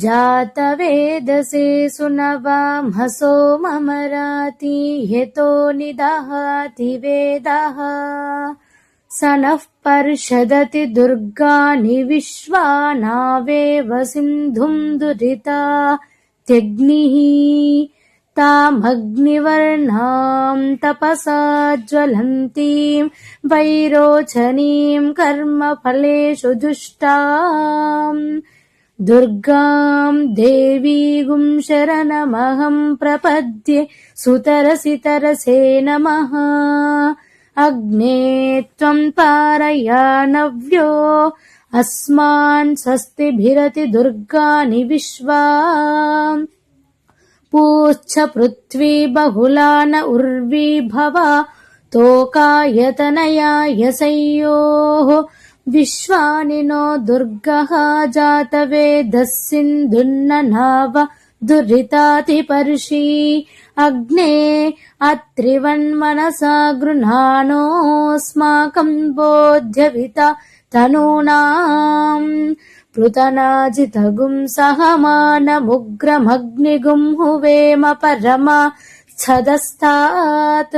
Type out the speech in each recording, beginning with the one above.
जातवेदसे सुनवामहसो ममराति यतो निदहाति वेदः। स नः पर्षदति दुर्गाणि विश्वानावेव सिन्धुम् दुरिता। त्यग्निः तामग्निवर्णाम् तपसा ज्वलन्तीम् वैरोचनीम् कर्मफलेषु दुष्टाम् दुर्गाम् देवीगुम् शरणमहम् प्रपद्ये सुतरसि तरसे नमः। अग्ने त्वम् पारयानव्यो अस्मान् स्वस्तिभिरति दुर्गाणि विश्वा पूच्छ पृथ्वी बहुला न उर्वी भवा तोकायतनया यसयोः विश्वानि नो दुर्गः जातवेदः सिन्धुन्ननाव दुरितातिपर्षि अग्ने अत्रिवन्मनसा गृह्णानोऽस्माकम् बोध्यविता तनूनाम् पृतनाजितगुम् सहमानमुग्रमग्निगुम् हुवेम परमा छदस्तात्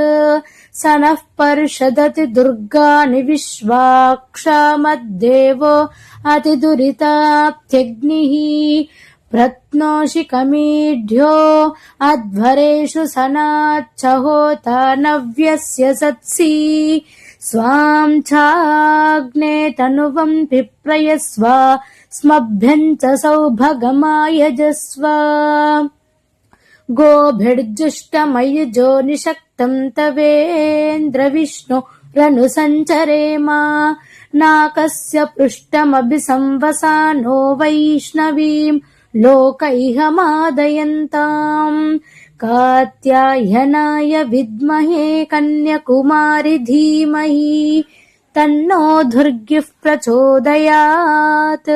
स नः पर्षदति दुर्गाणि विश्वाक्षामद्देवो अतिदुरिताप्त्यग्निः। प्रत्नोषि कमीढ्यो अध्वरेषु सनाच्छहोता नव्यस्य सत्सि। स्वाम् चाग्ने तनुवम् पिप्रयस्व स्मभ्यम् च सौभगमायजस्व गोभिर्जुष्टमयुजो निषक्तम् तवेन्द्रविष्णु रनुसञ्चरेम नाकस्य संवसानो वैष्णवीम् लोकैहमादयन्ताम् कात्यायनाय विद्महे कन्यकुमारि धीमहि तन्नो दुर्गिः प्रचोदयात्